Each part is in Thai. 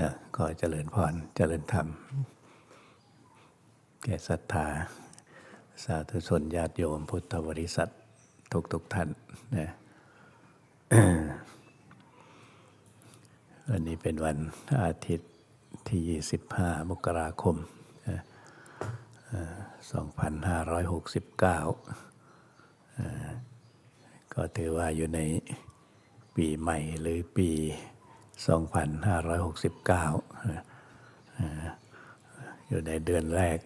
อะก็เจริญพรเจริญธรรม แก่ศรัทธา สาธุชนญาติโยมพุทธบริษัททุกทุกๆท่านนะวันนี้เป็นวันอาทิตย์ที่ 25 มกราคม 2569 ก็ถือว่าอยู่ในปีใหม่หรือปี 2569นะเอ่ออยู่ในเดือนแรก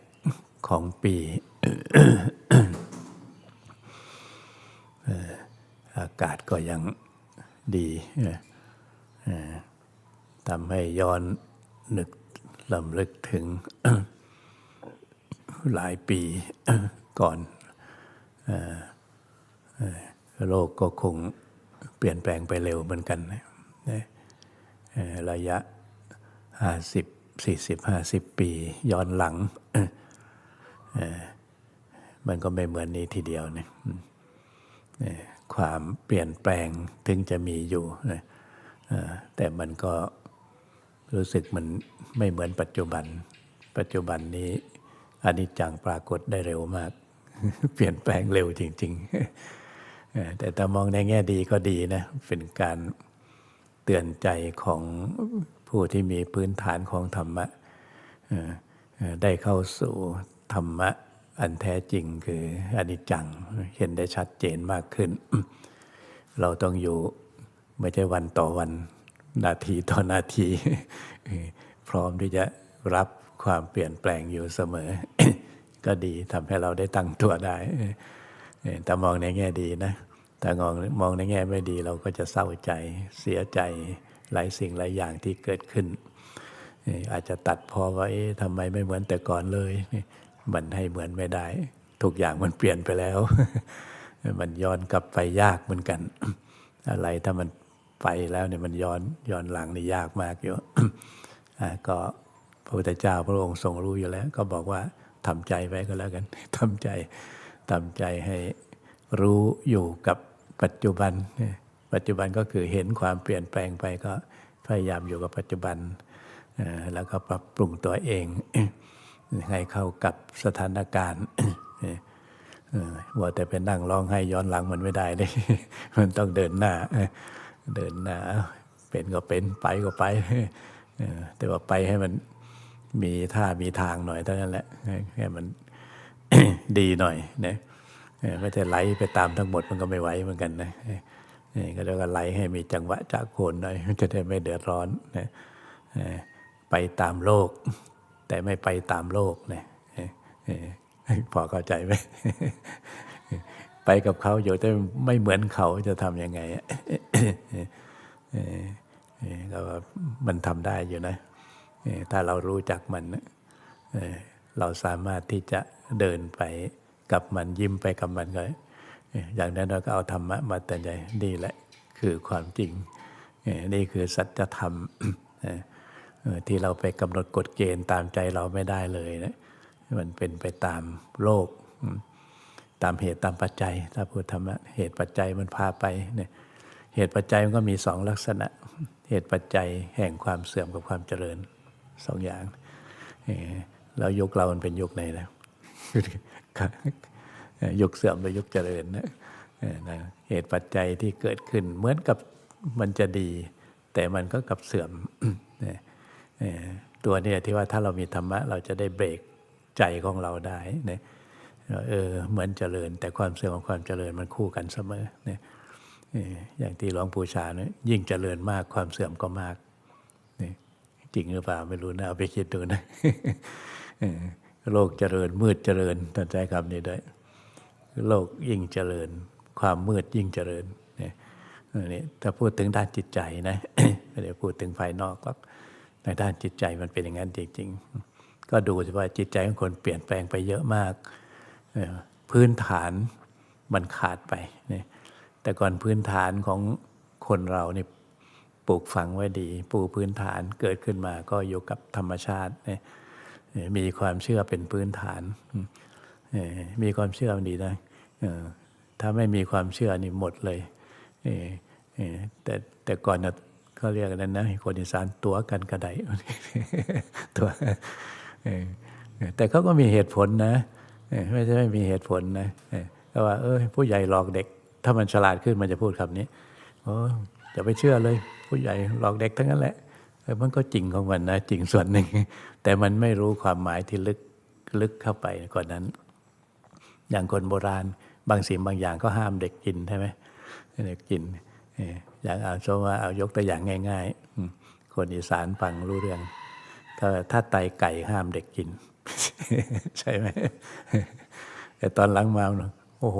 ของปี อากาศก็ยังดีทำให้ย้อนนึกลำลึกถึงหลายปีก่อนโลกก็คงเปลี่ยนแปลงไปเร็วเหมือนกันนะ ระยะห้าสิบสี่สิบห้าสิบปี ย้อนหลัง มันก็ไม่เหมือนนี้ทีเดียวนี่ความเปลี่ยนแปลงถึงจะมีอยู่ แต่มันก็รู้สึกมันไม่เหมือนปัจจุบัน ปัจจุบันนี้อนิจจังปรากฏได้เร็วมาก เปลี่ยนแปลงเร็วจริง ๆ แต่ถ้ามองในแง่ดีก็ดีนะ เป็นการเตือนใจของผู้ที่มีพื้นฐานของธรรมะได้เข้าสู่ธรรมะอันแท้จริงคืออนิจจังเห็นได้ชัดเจนมากขึ้น เราต้องอยู่ไม่ใช่วันต่อวันนาทีต่อนาที พร้อมที่จะรับความเปลี่ยนแปลงอยู่เสมอ ก็ดีทำให้เราได้ตั้งตัวได้แต่มองในแง่ดีนะ ถ้ามองมองในแง่ไม่ดีเราก็จะเศร้าใจเสียใจหลายสิ่งหลายอย่างที่เกิดขึ้น อาจจะตัดพอว่าเอ๊ะทำไมไม่เหมือนแต่ก่อนเลย มันให้เหมือนไม่ได้ ทุกอย่างมันเปลี่ยนไปแล้ว มันย้อนกลับไปยากเหมือนกัน อะไรถ้ามันไปแล้วเนี่ยมันย้อนย้อนหลังนี่ยากมากอยู่อ่าก็พระพุทธเจ้าพระองค์ทรงรู้อยู่แล้ว ก็บอกว่าทำใจไว้ก็แล้วกันทำใจทำใจให้รู้อยู่กับ ปัจจุบัน ปัจจุบันก็คือเห็นความเปลี่ยนแปลงไปก็พยายามอยู่กับปัจจุบัน แล้วก็ปรับปรุงตัวเองให้เข้ากับสถานการณ์ว่าแต่เป็นนั่งร้องให้ย้อนหลังมันไม่ได้เลย มันต้องเดินหน้า เดินหน้า เป็นก็เป็นไปก็ไป แต่ว่าไปให้มันมีท่ามีทางหน่อยเท่านั้นแหละ ให้มันดีหน่อยนะเออ ไม่ใช่ไหลไปตามทั้งหมดมันก็ไม่ไหวเหมือนกันนะก็เรียกว่าไหลให้มีจังหวะจากโคนหน่อยจะได้ไม่เดือดร้อนนะไปตามโลก แต่ไม่ไปตามโลกนะเออเออพอเข้าใจไหมไปกับเขาอยู่แต่ไม่เหมือนเขาจะทำยังไงอะก็มันทำได้อยู่นะถ้าเรารู้จักมัน เราสามารถที่จะเดินไป กับมันยิ้มไปกับมันก็เอออย่างนั้นเราก็เอาธรรมะมาเตือนใจนี่แหละคือความจริง นี่คือสัจธรรมที่เราไปกำหนดกฎเกณฑ์ตามใจเราไม่ได้เลยนะมันเป็นไปตามโลก ตามเหตุตามปัจจัย ถ้าพูดธรรมะเหตุปัจจัยมันพาไปเนี่ยเหตุปัจจัยมันก็มีสองลักษณะ เหตุปัจจัยแห่งความเสื่อมกับความเจริญสองอย่าง แล้วยุคเรามันเป็นยุคไหนนะ ยุคเสื่อมหรือยุคเจริญนะเหตุปัจจัยที่เกิดขึ้นเหมือนกับมันจะดี แต่มันก็กับเสื่อมตัวนี่ยที่ว่าถ้าเรามีธรรมะ เราจะได้เบรกใจของเราได้เนี่ยเออเหมือนเจริญ แต่ความเสื่อมกับความเจริญมันคู่กันเสมอเนี่ยอย่างที่หลวงปู่ชาเนี่ยยิ่งเจริญมากความเสื่อมก็มากนี่จริงหรือเปล่าไม่รู้นะเอาไปคิดดูนะ โลกเจริญมืดเจริญท่านใช้คำนี้ด้วยโลกยิ่งเจริญ ความมืดยิ่งเจริญเนี่ยนี่ถ้าพูดถึงด้านจิตใจนะไม่ได้พูดถึงภายนอกหรอกในด้านจิตใจมันเป็นอย่างนั้นจริงๆ ก็ดูสิว่าจิตใจของคนเปลี่ยนแปลงไปเยอะมาก พื้นฐานมันขาดไปนี่แต่ก่อนพื้นฐานของคนเรานี่ปลูกฝังไว้ดี ปูพื้นฐานเกิดขึ้นมาก็อยู่กับธรรมชาติเนี่ย มีความเชื่อเป็นพื้นฐาน มีความเชื่อมันดีนะถ้าไม่มีความเชื่อนี่หมดเลยเออแต่แต่ก่อนนะเขาเรียกนั้นนะคนอีสานตัวกันกระไดตัวแต่เขาก็มีเหตุผลนะไม่ใช่ไม่มีเหตุผลนะก็ว่า เออผู้ใหญ่หลอกเด็ก ถ้ามันฉลาดขึ้นมันจะพูดคำนี้โอ้อย่าไปเชื่อเลย ผู้ใหญ่หลอกเด็กทั้งนั้นแหละเออมันก็จริงของมันนะจริงส่วนหนึ่ง แต่มันไม่รู้ความหมายที่ลึกลึกเข้าไปกว่านนั้น อย่างคนโบราณบางสิ่งบางอย่างก็ห้ามเด็กกินใช่ไหมเด็กกินอย่างเอาสมมติว่าเอายกตัวอย่างง่าย ๆ คนอีสานฟังรู้เรื่องถ้าถ้าไตไก่ห้ามเด็กกิน ใช่ไหมแต่ตอนหลังมาเนอะโอ้โห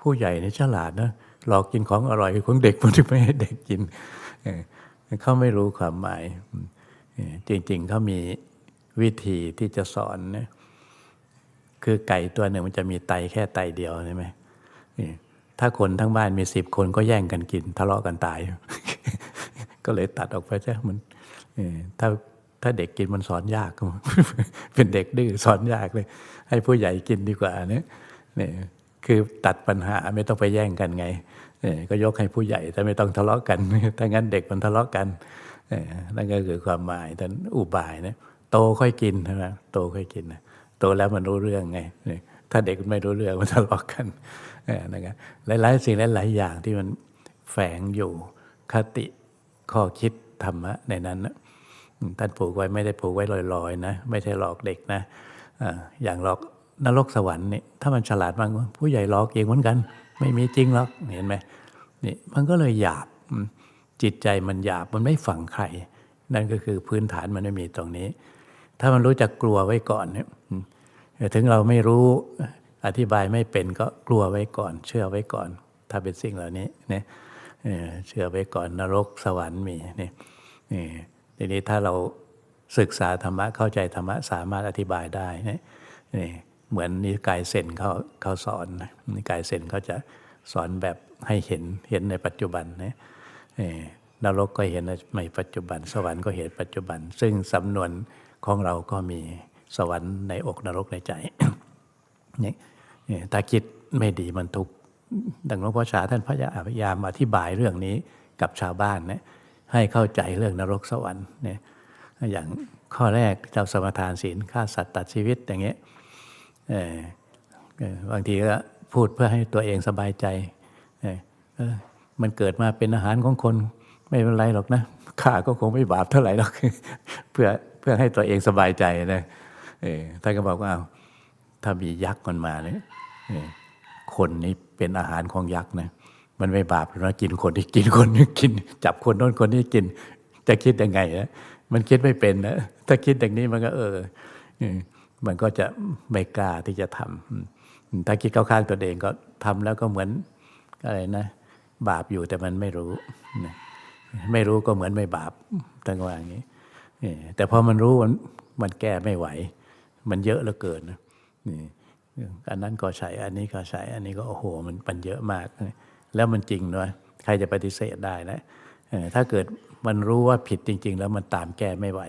ผู้ใหญ่นี่ฉลาดนะหลอกกินของอร่อยของเด็กมันจะไม่ให้เด็กกินเขาไม่รู้ความหมายจริง ๆเขามี วิธีที่จะสอนเนะคือไก่ตัวหนึ่งมันจะมีไตแค่ไตเดียวใช่ไหมนี่ถ้าคนทั้งบ้านมีสิบคนก็แย่งกันกิน ทะเลาะกันตาย ก็เลยตัดออกไปใช่มันถ้าถ้าเด็กกินมันสอนยาก เป็นเด็กดื้อสอนยากเลย ให้ผู้ใหญ่กินดีกว่าเนี่ยนี่คือตัดปัญหาไม่ต้องไปแย่งกันไงนี่ก็ยกให้ผู้ใหญ่แต่ไม่ต้องทะเลาะกันถ้างั้นเด็กมันทะเลาะกันนั่นก็คือความหมายแต่อุบายนะ โตค่อยกินใช่ไหมโตค่อยกินนะโตแล้วมันรู้เรื่องไงนี่ถ้าเด็กมันไม่รู้เรื่องมันทะเลาะกันนะครับหลายๆสิ่งหลายๆอย่างที่มันแฝงอยู่คติข้อคิดธรรมะในนั้นนะท่านผูกไว้ไม่ได้ผูกไว้ลอยๆนะไม่ใช่หลอกเด็กนะอย่างหลอกนรกสวรรค์นี่ถ้ามันฉลาดมากผู้ใหญ่หลอกเองเหมือนกัน ไม่มีจริงหรอกเห็นไหมนี่มันก็เลยหยาบจิตใจมันหยาบมันไม่ฝังใคร นั่นก็คือพื้นฐานมันไม่มีตรงนี้ ถ้ามันรู้จักกลัวไว้ก่อนเนี่ยถึงเราไม่รู้อธิบายไม่เป็นก็กลัวไว้ก่อน เชื่อไว้ก่อน ถ้าเป็นสิ่งเหล่านี้เนี่ยเชื่อไว้ก่อนนรกสวรรค์มีเนี่ยนี่ทีนี้ถ้าเราศึกษาธรรมะเข้าใจธรรมะสามารถอธิบายได้เนี่ยนี่เหมือนนิกายเซนเขาเขาสอนนิกายเซนเขาจะสอนแบบให้เห็นเห็นในปัจจุบันนะเออนรกก็เห็นในปัจจุบัน สวรรค์ก็เห็นปัจจุบัน ซึ่งสำนวน ของเราก็มีสวรรค์ในอกนรกในใจนี่ถ้าคิดไม่ดีมันทุกข์ดังหลวงพ่อชาท่านพยายามอธิบายเรื่องนี้กับชาวบ้านนะให้เข้าใจเรื่องนรกสวรรค์เนี่ยอย่างข้อแรกเจ้าสมทานศีลฆ่าสัตว์ตัดชีวิตอย่างเงี้ยเออเอบางทีก็พูดเพื่อให้ตัวเองสบายใจมันเกิดมาเป็นอาหารของคน ไม่เป็นไรหรอกนะข้าก็คงไม่บาปเท่าไหร่หรอกเพื่อเพื่อให้ตัวเองสบายใจนะเออท่านก็บอกว่าอ้าถ้ามียักษ์มันมาเนี่ยคนนี้เป็นอาหารของยักษ์นะมันไม่บาปหรอกนะกินคนที่กินคนนี้กิน จับคนโน้นคนนี้กิน จะคิดยังไงนะมันคิดไม่เป็นนะถ้าคิดอย่างนี้มันก็ เออมันก็จะไม่กล้าที่จะทำอืมถ้าคิดเข้าข้างตัวเองก็ทำแล้วก็เหมือนอะไรนะ บาปอยู่แต่มันไม่รู้นะ ไม่รู้ก็เหมือนไม่บาปตั้งว่าอย่างนี้แต่พอมันรู้มันมันแก้ไม่ไหว มันเยอะเหลือเกินนะนี่อันนั้นก็ใช้อันนี้ก็ใช้อันนี้ก็โอ้โหมันมันเยอะมาก แล้วมันจริงด้วยใครจะปฏิเสธได้นะถ้าเกิดมันรู้ว่าผิดจริง ๆ แล้วมันตามแก้ไม่ไหว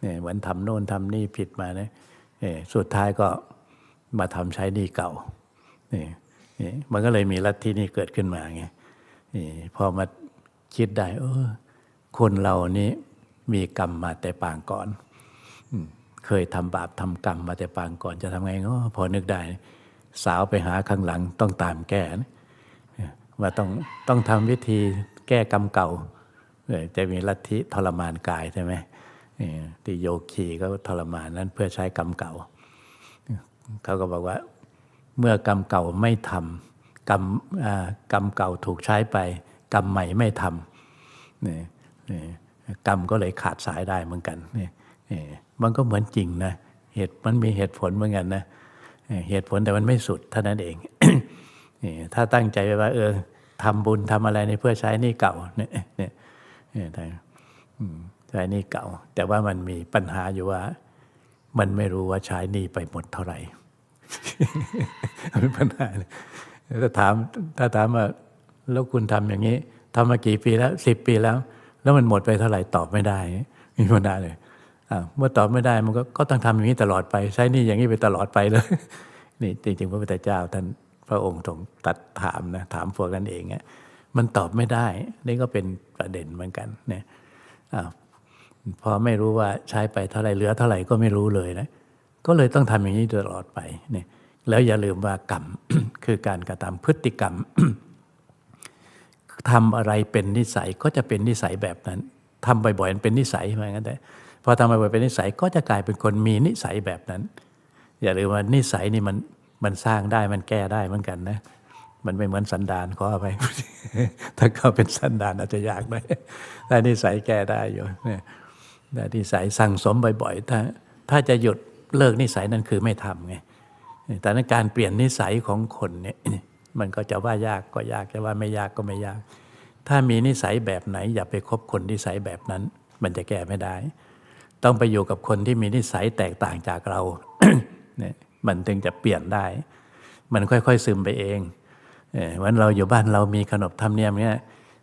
เนี่ยเหมือนทำโน่นทำนี่ผิดมานะสุดท้ายก็มาทำใช้นี้เก่านี่นี่มันก็เลยมีลัทธินี้เกิดขึ้นมาไงนี่พอมา คิดได้เออคนเรานี้มีกรรมมาแต่ปางก่อนเคยทำบาปทำกรรมมาแต่ปางก่อนจะทำไงก็พอนึกได้ สาวไปหาข้างหลังต้องตามแก้นะว่าต้องต้องทำวิธีแก้กรรมเก่าจะมีลัทธิทรมานกายใช่ไหมที่โยคีก็ทรมานนั้นเพื่อใช้กรรมเก่า เขาก็บอกว่าเมื่อกรรมเก่าไม่ทำกรรมกรรมเก่าถูกใช้ไป กรรมใหม่ไม่ทำ นี่นี่กรรมก็เลยขาดสายได้เหมือนกันนี่นี่มันก็เหมือนจริงนะเหตุมันมีเหตุผลเหมือนกันนะเหตุผลแต่มันไม่สุดเท่านั้นเองนี่ถ้าตั้งใจไว้ว่าเออทำบุญทำอะไรในเพื่อใช้นี่เก่าเนี่ยเนี่ยใช้นี่เก่า แต่ว่ามันมีปัญหาอยู่ว่า มันไม่รู้ว่าใช้นี่ไปหมดเท่าไหร่เป็นปัญหาถ้าถามถ้าถามว่าแล้วคุณทำอย่างนี้ ทำมากี่ปีแล้วสิบปีแล้ว แล้วมันหมดไปเท่าไหร่ตอบไม่ได้มีปัญหาเลยเมื่อตอบไม่ได้มันก็ก็ต้องทำอย่างนี้ตลอดไป ใช้นี่อย่างนี้ไปตลอดไปเลยนี่จริงๆพระพุทธเจ้าท่านพระองค์ทรงตัดถามนะถามพวกนั้นเองอะมันตอบไม่ได้ นี่ก็เป็นประเด็นเหมือนกันเนี่ยอพอไม่รู้ว่าใช้ไปเท่าไหร่เหลือเท่าไหร่ก็ไม่รู้เลยนะก็เลยต้องทำอย่างนี้ตลอดไปเนี่ยแล้วอย่าลืมว่ากรรมคือการกระทำพฤติกรรม ทำอะไรเป็นนิสัยก็จะเป็นนิสัยแบบนั้นทำบ่อยๆเป็นนิสัยเหมือนกันแต่พอทำบ่อยๆเป็นนิสัยก็จะกลายเป็นคนมีนิสัยแบบนั้น อย่าลืมว่านิสัยนี่มันมันสร้างได้มันแก้ได้เหมือนกันนะมันไม่เหมือนสันดานขออภัยถ้าเขาเป็นสันดานอาจจะยากหน่อยแต่นิสัยแก้ได้อยู่เนี่ยแต่นิสัยสั่งสมบ่อยๆถ้าถ้าจะหยุดเลิกนิสัยนั่นคือไม่ทำไงแต่ในการเปลี่ยนนิสัยของคนเนี่ย มันก็จะว่ายากก็ยากจะว่าไม่ยากก็ไม่ยาก ถ้ามีนิสัยแบบไหน อย่าไปคบคนนิสัยแบบนั้น มันจะแก้ไม่ได้ ต้องไปอยู่กับคนที่มีนิสัยแตกต่างจากเราเนี่ยมันถึงจะเปลี่ยนได้ มันค่อยๆซึมไปเองเออวันเราอยู่บ้านเรามีขนบธรรมเนียมเนี้ย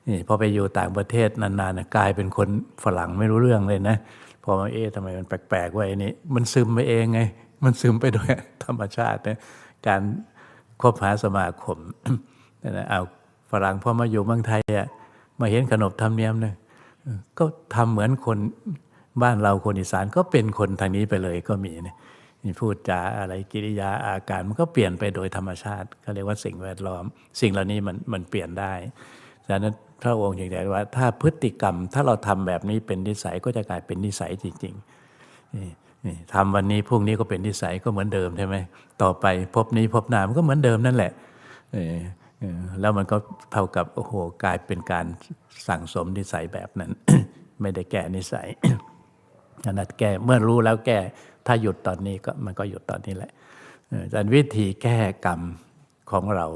นี่พอไปอยู่ต่างประเทศนานๆนะกลายเป็นคนฝรั่งไม่รู้เรื่องเลยนะพอมาเอ๊ะทำไมมันแปลกๆว่าไอ้นี่มันซึมไปเองไง มันซึมไปโดยธรรมชาตินะการ คบหาสมาคมนั่นนะเอาฝรั่งพอมาอยู่เมืองไทยอะมาเห็นขนบธรรมเนียมเนี่ยก็ทำเหมือนคนบ้านเราคนอีสานก็เป็นคนทางนี้ไปเลยก็มีนะนี่พูดจาอะไรกิริยาอาการมันก็เปลี่ยนไปโดยธรรมชาติเขาเรียกว่าสิ่งแวดล้อม สิ่งเหล่านี้มันมันเปลี่ยนได้ดังนั้นพระองค์อย่างไรว่า ถ้าพฤติกรรมถ้าเราทำแบบนี้เป็นนิสัยก็จะกลายเป็นนิสัยจริงๆนี่ ทำวันนี้พรุ่งนี้ก็เป็นนิสัยก็เหมือนเดิมใช่ไหมต่อไปพบนี้พบหน้ามันก็เหมือนเดิมนั่นแหละแล้วมันก็เท่ากับโอ้โหกลายเป็นการสั่งสมนิสัยแบบนั้น ไม่ได้แก้นิสัยขนาดแก้เมื่อรู้แล้วแก้ถ้าหยุดตอนนี้ก็มันก็หยุดตอนนี้แหละเออแต่วิธีแก้กรรมของเรา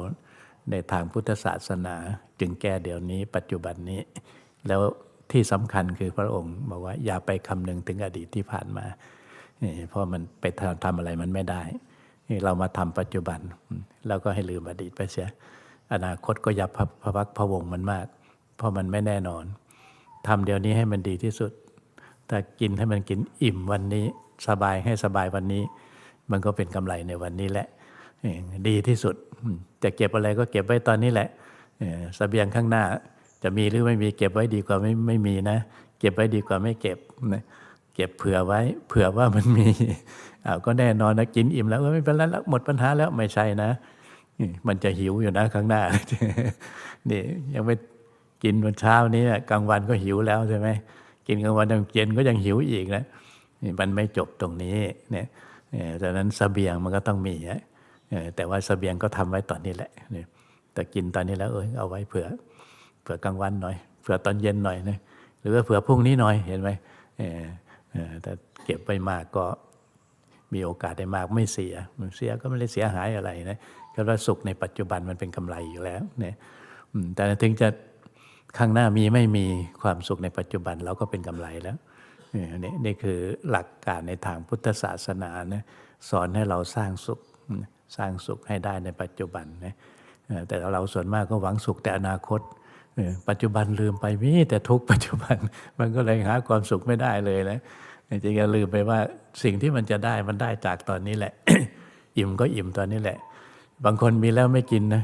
ในทางพุทธศาสนา จึงแก้เดี๋ยวนี้ ปัจจุบันนี้ แล้วที่สำคัญคือพระองค์บอกว่าอย่าไปคำนึงถึงอดีตที่ผ่านมา เพราะมันไปทำอะไรมันไม่ได้ เรามาทำปัจจุบัน แล้วก็ให้ลืมอดีตไปเสีย อนาคตก็อย่าพะพะวักพะวงมันมาก เพราะมันไม่แน่นอนทำเดี๋ยวนี้ให้มันดีที่สุดถ้ากินให้มันกินอิ่มวันนี้สบายให้สบายวันนี้ มันก็เป็นกำไรในวันนี้แหละ ดีที่สุด จะเก็บอะไรก็เก็บไว้ตอนนี้แหละเออเสบียงข้างหน้าจะมีหรือไม่มีเก็บไว้ดีกว่าไม่ไม่มีนะ เก็บไว้ดีกว่าไม่เก็บนะ เก็บเผื่อไว้ เผื่อว่ามันมีอ้าวก็แน่นอนนะกินอิ่มแล้วเออไม่เป็นไรแล้วหมดปัญหาแล้วไม่ใช่นะมันจะหิวอยู่นะข้างหน้านี่ยังไม่กินวันเช้านี้กลางวันก็หิวแล้วใช่ไหมกินกลางวันกลางเย็นก็ยังหิวอีกนะนี่มันไม่จบตรงนี้เนี่ยดังนั้นสเสบียงมันก็ต้องมีนะแต่ว่าสเสบียงก็ทำไว้ตอนนี้แหละแต่กินตอนนี้แล้วเออเอาไว้เผื่อเผื่อกลางวันหน่อยเผื่อตอนเย็นหน่อยนะหรือว่าเผื่อพรุ่งนี้หน่อยเห็นไหมเออเออ แต่เก็บไปมากก็มีโอกาสได้มากไม่เสีย มันเสียก็ไม่ได้เสียหายอะไรนะก็ว่าสุขในปัจจุบันมันเป็นกำไรอยู่แล้วเนี่ยแต่ถึงจะข้างหน้ามีไม่มีความสุขในปัจจุบันเราก็เป็นกำไรแล้วนี่นี่คือหลักการในทางพุทธศาสนานะสอนให้เราสร้างสุขสร้างสุขให้ได้ในปัจจุบันนะแต่เราส่วนมากก็หวังสุขแต่อนาคต ปัจจุบันลืมไปมีแต่ทุกปัจจุบันมันก็เลยหาความสุขไม่ได้เลยนะจริงๆลืมไปว่าสิ่งที่มันจะได้มันได้จากตอนนี้แหละ อิ่มก็อิ่มตอนนี้แหละ บางคนมีแล้วไม่กินนะ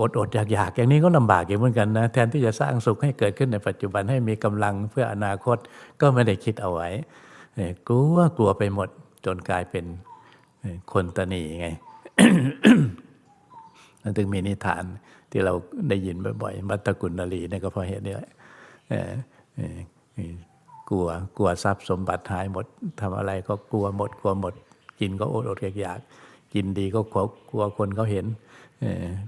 อดอดอยากอยากอย่างนี้ก็ลำบากอยู่เหมือนกันนะแทนที่จะสร้างสุขให้เกิดขึ้นในปัจจุบันให้มีกำลังเพื่ออนาคตก็ไม่ได้คิดเอาไว้กลัวกลัวไปหมดจนกลายเป็นคนตนีไงมันถึงมีนิทาน ที่เราได้ยินบ่อยๆ มัตตกุณนลีนี่ก็เพราะเหตุนี้แหละกลัวกลัวทรัพย์สมบัติหายหมดทำอะไรก็กลัวหมดกลัวหมด กินก็อดอดอยากกินดีก็กลัวกลัวคนเขาเห็น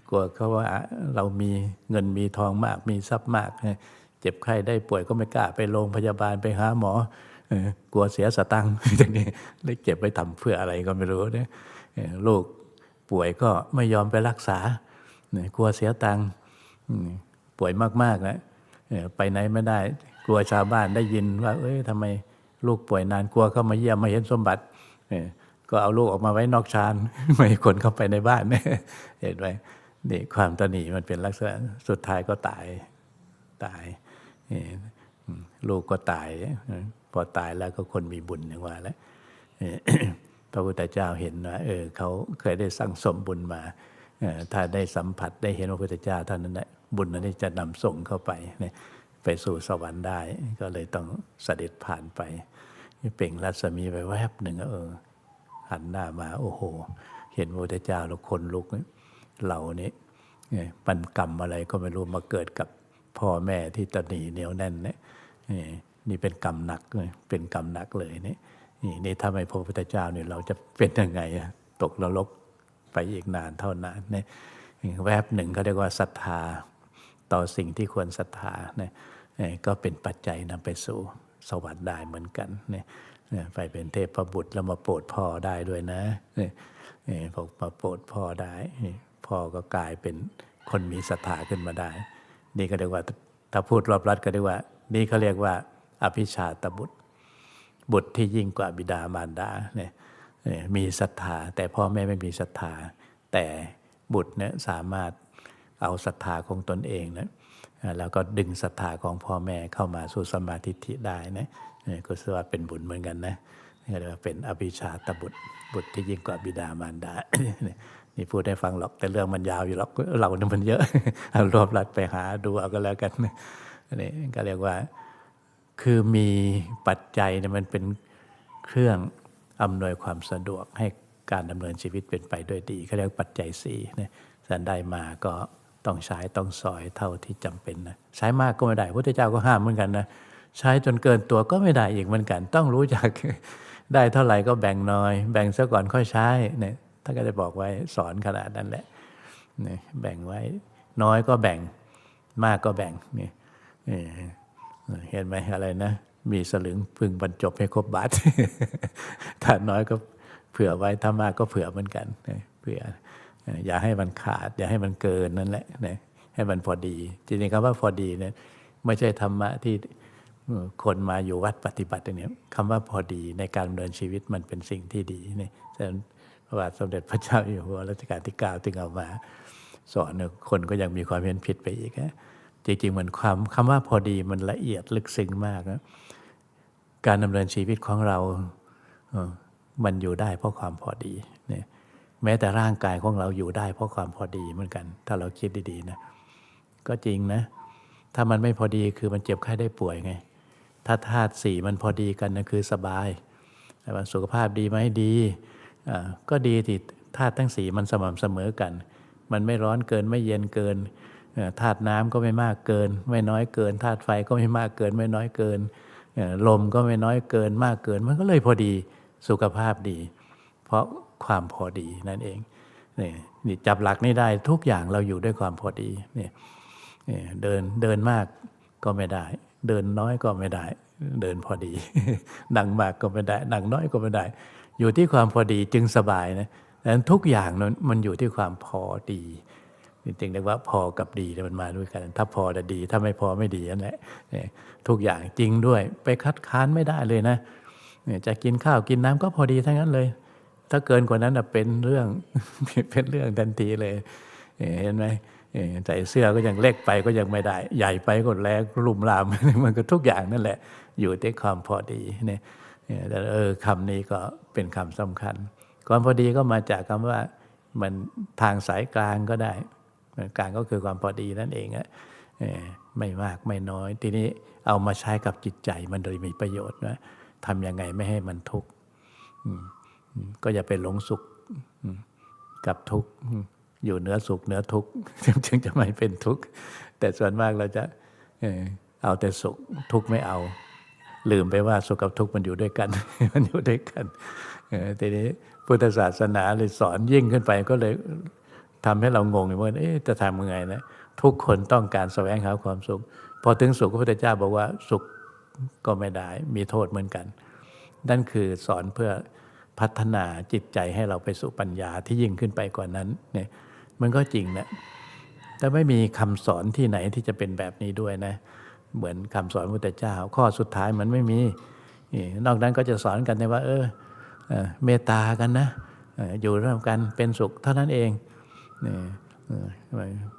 กลัวเขาว่าเรามีเงินมีทองมากมีทรัพย์มาก เจ็บไข้ได้ป่วยก็ไม่กล้าไปโรงพยาบาลไปหาหมอกลัวเสียสตังค์ทีนี้เลยเก็บไปทำเพื่ออะไรก็ไม่รู้เนี่ยลูกป่วยก็ไม่ยอมไปรักษา กลัวเสียตังค์ป่วยมากๆนะเอ่อไปไหนไม่ได้ กลัวชาวบ้านได้ยินว่า เอ้ยทำไมลูกป่วยนานกลัวเข้ามาเยี่ยมมาเห็นสมบัติก็เอาลูกออกมาไว้นอกชานไม่ให้คนเข้าไปในบ้านเห็นไหมนี่ความตนีมันเป็นลักษณะสุดท้ายก็ตายตายลูกก็ตายพอตายแล้วก็คนมีบุญอย่างว่าแล้วพระพุทธเจ้าเห็นว่าเออเขาเคยได้สั่งสมบุญมา ถ้าได้สัมผัสได้เห็นพระพุทธเจ้าท่านนั้นแหละบุญนั้นจะนำส่งเข้าไปไปสู่สวรรค์ได้ ก็เลยต้องเสด็จผ่านไปเป่งรัศมีไปแวบหนึ่งเออหันหน้ามาโอ้โห เห็นพระพุทธเจ้าแล้วคนลุกเรานี่เนี่ยปันกรรมอะไรก็ไม่รู้มาเกิดกับพ่อแม่ที่ตนีเหนียวแน่นเนี่ยนี่เป็นกรรมหนักเลยเป็นกรรมหนักเลยนี่นี่นี่ถ้าไม่พบพระพุทธเจ้าเนี่ยเราจะเป็นยังไงอะตกนรก ไปอีกนานเท่านานเนี่ยแวบหนึ่งเขาเรียกว่าศรัทธาต่อสิ่งที่ควรศรัทธาเนี่ยก็เป็นปัจจัยนำไปสู่สวรรค์ได้เหมือนกันเนี่ยไปเป็นเทพบุตรแล้วมาโปรดพ่อได้ด้วยนะเนี่ยพอมาโปรดพ่อได้ พ่อก็กลายเป็นคนมีศรัทธาขึ้นมาได้ นี่ก็เรียกว่าถ้าพูดรอบรัดก็เรียกว่า นี่เขาเรียกว่า อภิชาตบุตร บุตรที่ยิ่งกว่าบิดามารดาเนี่ย มีศรัทธา แต่พ่อแม่ไม่มีศรัทธา แต่บุตรเนี่ยสามารถเอาศรัทธาของตนเองนะแล้วก็ดึงศรัทธาของพ่อแม่เข้ามาสู่สมาธิิได้นะก็ถือว่าเป็นบุญเหมือนกันนะนี่เรียกว่าเป็นอภิชาตบุตรบุตรที่ยิ่งกว่าบิดามารดานี่พูดให้ฟังหรอกแต่เรื่องมันยาวอยู่หรอกเราเนี่ยมันเยอะเอารวบรัดไปหาดูเอาก็แล้วกันนี่ก็เรียกว่าคือมีปัจจัยเนี่ยมันเป็นเครื่อง อำนวยความสะดวกให้การดำเนินชีวิตเป็นไปด้วยดีเขาเรียกปัจจัยสี่เนี่ยสันได้มาก็ต้องใช้ต้องสอยเท่าที่จำเป็นนะใช้มากก็ไม่ได้พระพุทธเจ้าก็ห้ามเหมือนกันนะใช้จนเกินตัวก็ไม่ได้อีกเหมือนกัน ต้องรู้จักได้เท่าไหร่ก็แบ่งน้อย แบ่งซะก่อนค่อยใช้เนี่ยท่านก็ได้บอกไว้สอนขนาดนั้นแหละเนี่ยแบ่งไว้น้อยก็แบ่งมากก็แบ่งเนี่ยเห็นไหมอะไรนะ มีสลึงพึงบรรจบให้ครบบาทถ้าน้อยก็เผื่อไว้ถ้ามากก็เผื่อเหมือนกันเผื่ออย่าให้มันขาด อย่าให้มันเกินนั่นแหละนะให้มันพอดีจริงๆคำว่าพอดีเนี่ยไม่ใช่ธรรมะที่คนมาอยู่วัดปฏิบัติเนี่ยคำว่าพอดีในการดำเนินชีวิตมันเป็นสิ่งที่ดีนี่ฉะนั้นพระบาทสมเด็จพระเจ้าอยู่หัวรัชกาลที่เก้าถึงเอามา สอนคนก็ยังมีความเห็นผิดไปอีกนะจริงๆเหมันความคำว่าพอดีมันละเอียดลึกซึ้งมากนะ การดำเนินชีวิตของเรา มันอยู่ได้เพราะความพอดีเนี่ยแม้แต่ร่างกายของเราอยู่ได้เพราะความพอดีเหมือนกัน ถ้าเราคิดดีๆนะก็จริงนะ ถ้ามันไม่พอดีคือมันเจ็บไข้ได้ป่วยไง ถ้าธาตุสี่มันพอดีกันนะคือสบายแต่ว่าสุขภาพดีไหมดีก็ดีที่ธาตุทั้งสี่มันสม่ำเสมอกัน มันไม่ร้อนเกินไม่เย็นเกินธาตุน้ำก็ไม่มากเกิน ไม่น้อยเกินธาตุไฟก็ไม่มากเกิน ไม่น้อยเกิน ลมก็ไม่น้อยเกินมากเกิน มันก็เลยพอดีสุขภาพดี เพราะความพอดีนั่นเองนี่นี่จับหลักนี่ได้ทุกอย่างเราอยู่ด้วยความพอดีนี่เดินเดินมากก็ไม่ได้ เดินน้อยก็ไม่ได้ เดินพอดีนั่งมากก็ไม่ได้นั่งน้อยก็ไม่ได้ อยู่ที่ความพอดีจึงสบายนะดังนั้นทุกอย่างนั้นมันอยู่ที่ความพอดี จริงๆเรียกว่าพอกับดีมันมาด้วยกัน ถ้าพอจะดี ถ้าไม่พอไม่ดีนั่นแหละทุกอย่างจริงด้วย ไปคัดค้านไม่ได้เลยนะจะกินข้าวกินน้ำก็พอดีทั้งนั้นเลย ถ้าเกินกว่านั้นเป็นเรื่องเป็นเรื่องทันทีเลยเห็นไหมใส่เสื้อก็ยังเล็กไปก็ยังไม่ได้ ใหญ่ไปก็แรงลุ่มลามมันก็ทุกอย่างนั่นแหละ อยู่ที่ความพอดีเนี่ยแต่เออคำนี้ก็เป็นคำสำคัญ ความพอดีก็มาจากคำว่ามันทางสายกลางก็ได้ กลางก็คือความพอดีนั่นเองอะไม่มากไม่น้อย ทีนี้เอามาใช้กับจิตใจมันโดยมีประโยชน์นะทำยังไงไม่ให้มันทุกข์ก็อย่าไปหลงสุขกับทุกข์อยู่เนื้อสุขเนื้อทุกข์จึงจะไม่เป็นทุกข์แต่ส่วนมากเราจะเอาแต่สุขทุกข์ไม่เอา ลืมไปว่าสุขกับทุกข์มันอยู่ด้วยกัน มันอยู่ด้วยกันทีนี้พุทธศาสนาเลยสอนยิ่งขึ้นไปก็เลย ทำให้เรางงว่าเอ๊ะจะทำยังไงนะทุกคนต้องการแสวงหาความสุข พอถึงสุขพระพุทธเจ้าบอกว่าสุขก็ไม่ได้มีโทษเหมือนกัน นั่นคือสอนเพื่อพัฒนาจิตใจให้เราไปสู่ปัญญาที่ยิ่งขึ้นไปกว่านั้นเนี่ยมันก็จริงนะแต่ไม่มีคำสอนที่ไหนที่จะเป็นแบบนี้ด้วยนะ เหมือนคำสอนพระพุทธเจ้า ข้อสุดท้ายมันไม่มี นอกนั้นก็จะสอนกันในว่า เออเมตตากันนะอยู่ร่วมกันเป็นสุขเท่านั้นเอง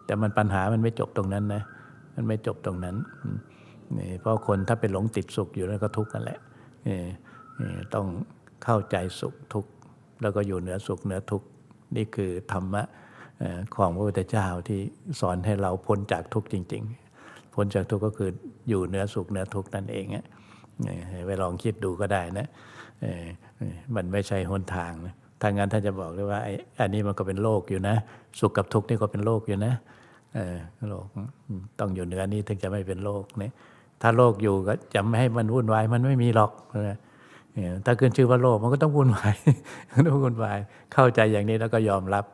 แต่มันปัญหามันไม่จบตรงนั้นนะ มันไม่จบตรงนั้นนี่เพราะคนถ้าเป็นหลงติดสุขอยู่แล้วก็ทุกข์กันแหละนี่ต้องเข้าใจสุขทุกข์แล้วก็อยู่เหนือสุขเหนือทุกข์นี่คือธรรมะของพระพุทธเจ้าที่สอนให้เราพ้นจากทุกข์จริง ๆ พ้นจากทุกข์ก็คืออยู่เหนือสุขเหนือทุกข์นั่นเองอะเอ่อไปลองคิดดูก็ได้นะเอ่อเอ่อมันไม่ใช่หนทางนะ ถ้างั้นท่านจะบอกเลยว่าไอ้อันนี้มันก็เป็นโลกอยู่นะ สุขกับทุกข์นี่ก็เป็นโลกอยู่นะเออโลกต้องอยู่เหนือนี้ถึงจะไม่เป็นโลกเนี่ยถ้าโลกอยู่ก็จะไม่ให้มันวุ่นวายมันไม่มีหรอกนะถ้าขึ้นชื่อว่าโลกมันก็ต้องวุ่นวายต้องวุ่นวายเข้าใจอย่างนี้แล้วก็ยอมรับ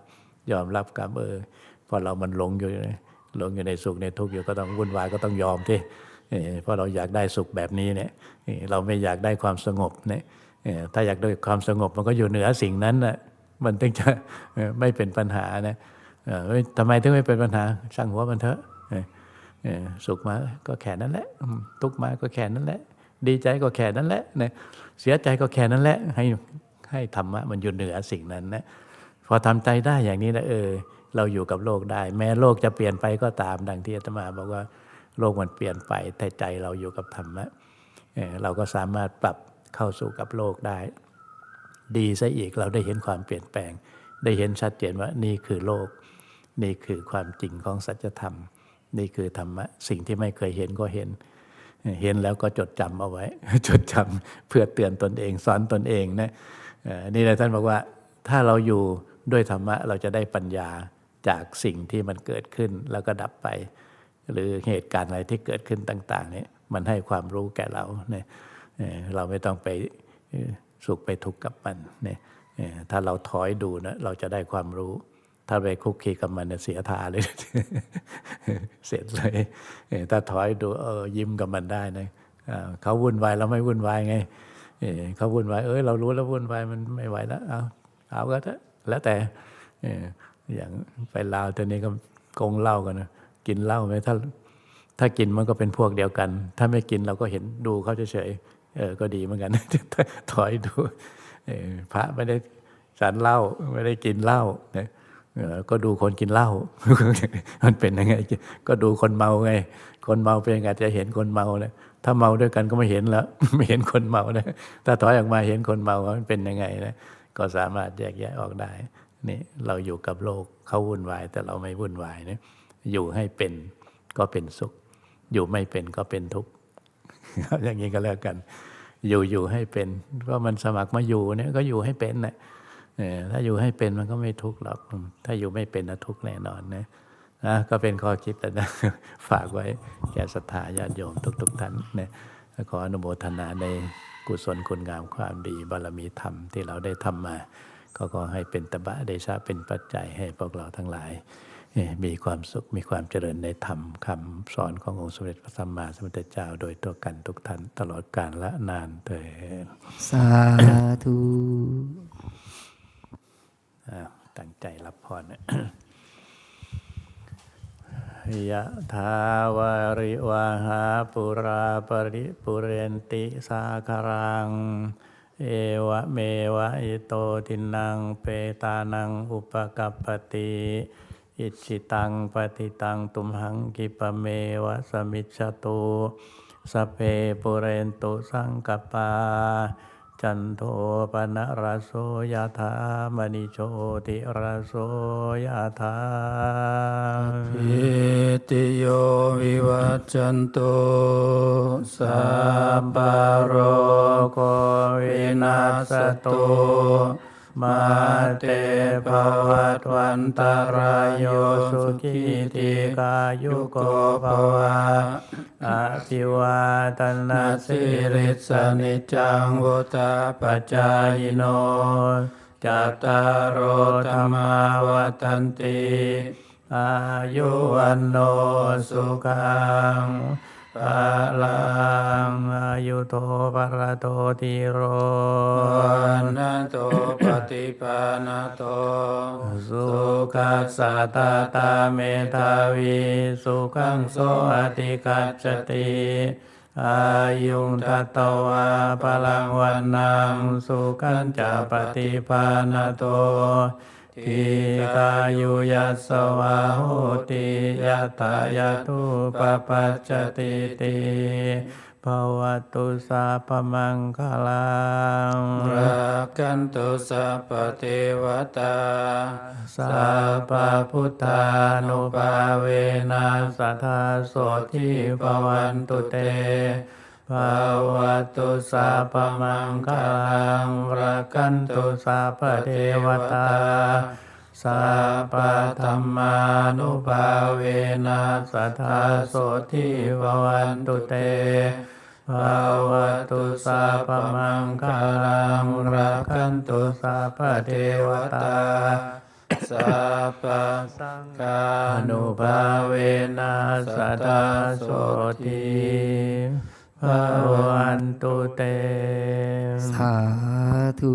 ยอมรับกับเออพอเรามันหลงอยู่หลงอยู่ในสุขในทุกข์อยู่ก็ต้องวุ่นวายก็ต้องยอมที่เพราะเราอยากได้สุขแบบนี้เนี่ยเราไม่อยากได้ความสงบเนี่ย ถ้าอยากได้ความสงบมันก็อยู่เหนือสิ่งนั้นนะมันถึงจะไม่เป็นปัญหานะทำไมถึงไม่เป็นปัญหาช่างหัวมันเถอะสุขมาก็แค่นั้นแหละ ทุกมาก็แค่นั้นแหละ ดีใจก็แค่นั้นแหละเนี่ยเสียใจก็แค่นั้นแหละ ให้ให้ธรรมะมันอยู่เหนือสิ่งนั้นนะพอทำใจได้อย่างนี้นะเออ เราอยู่กับโลกได้ แม้โลกจะเปลี่ยนไปก็ตามดังที่อาตมาบอกว่าโลกมันเปลี่ยนไปแต่ใจเราอยู่กับธรรมะเราก็สามารถปรับ เข้าสู่กับโลกได้ ดีซะอีกเราได้เห็นความเปลี่ยนแปลง ได้เห็นชัดเจนว่านี่คือโลก นี่คือความจริงของสัจธรรม นี่คือธรรมะสิ่งที่ไม่เคยเห็นก็เห็น เห็นแล้วก็จดจำเอาไว้ จดจำเพื่อเตือนตนเองสอนตนเองนะนี่แหละท่านบอกว่าถ้าเราอยู่ด้วยธรรมะเราจะได้ปัญญาจากสิ่งที่มันเกิดขึ้นแล้วก็ดับไป หรือเหตุการณ์อะไรที่เกิดขึ้นต่างๆเนี่ยมันให้ความรู้แก่เราเนี่ย เราไม่ต้องไปสุขไปทุกข์กับมันเนี่ยถ้าเราถอยดูนะเราจะได้ความรู้ ถ้าไปคุกคีกับมันเสียทาเลย เสร็จเลยถ้าถอยดูเออยิ้มกับมันได้นะเขาวุ่นวายเราไม่วุ่นวายไงเขาวุ่นวายเอ้ยเรารู้แล้ววุ่นวายมันไม่ไหวแล้วเอาเอาก็เถอะแล้วแต่อย่างไปลาวตอนนี้ก็กงเหล้ากันนะกินเหล้าไหมถ้าถ้ากินมันก็เป็นพวกเดียวกัน ถ้าไม่กินเราก็เห็นดูเขาเฉย เออ ก็ดีเหมือนกันถอยดูพระไม่ได้ฉันเหล้าไม่ได้กินเหล้านะเออก็ดูคนกินเหล้า มันเป็นยังไง ก็ดูคนเมาไง คนเมาเป็นยังไงจะเห็นคนเมาเลยถ้าเมาด้วยกันก็ไม่เห็นแล้ว ไม่เห็นคนเมานะถ้าถอยออกมาเห็นคนเมาว่ามันเป็นยังไงนะก็สามารถแยกแยะออกได้นี่เราอยู่กับโลกเขาวุ่นวาย แต่เราไม่วุ่นวายนะอยู่ให้เป็นก็เป็นสุข อยู่ไม่เป็นก็เป็นทุกข์ อย่างนี้ก็แล้วกัน อยู่อยู่ให้เป็น ก็มันสมัครมาอยู่เนี่ยก็อยู่ให้เป็นนะเออถ้าอยู่ให้เป็นมันก็ไม่ทุกข์หรอก ถ้าอยู่ไม่เป็นนะทุกข์แน่นอนนะนะก็เป็นข้อคิดแต่นะฝากไว้แก่ศรัทธาญาติโยมทุก ๆท่านนะขออนุโมทนาในกุศลคุณงามความดีบารมีธรรมที่เราได้ทำมา ก็ขอให้เป็นตบะเดชะเป็นปัจจัยให้พวกเราทั้งหลาย มีความสุขมีความเจริญในธรรมคำสอนขององค์สมเด็จพระสัมมาสัมพุทธเจ้า โดยตัวกันทุกท่านตลอดกาลและนานเถิดสาธุอ้าวตั้งใจรับพรนะยะทาวาริวาหาปุราปริปุเรนติสาคารังเอวะเมวะอิโตทินังเปตานังอุปกัปปติ อิจิตังปฏิตังตุมหังกิปเมวะสมิจฉตุสพเพปุเรนตุสังกปา จันโทปนะระโสยธามณิโชติระโสยธาอิติโยวิวัจจันโตสัพพโรโควินาสตุ มาเตภวัตวันตารายโยสุขีติกายุโกภวะอาภิวาตนานสิริสนิจังวุตาปัจจายโนโนจัตตารโอธรรมาวัฏันติอายุวันโนสุขัง ภาลังอายุโทปรโตติโรนะโตปฏิปานาโต สุขัสสะตาตาเมตาวีสุขังโสอติกัจจติอายุงทัตตวาพลังวันนังสุขันจะปฏิปานาโต ทีกายุยัสสวาโหติยัตตายาตุปปัจจติติภวตุสัพพมังคลังรักขันตุสัพพเทวตาสัพพพุทธานุภาเวนัสทธาโสทิภวันตุเต ภวตุสัพพมังคลังรักขันตุสัพเทวตาสัพพธรรมานุภาเวนัสทธาโสทิภวันตุเตภวตุสัพพมังคลังรักขันตุสัพเทวตาสัพพสังฆานุภาเวนัสทธาโสทิ ภวันตุเต สาธุ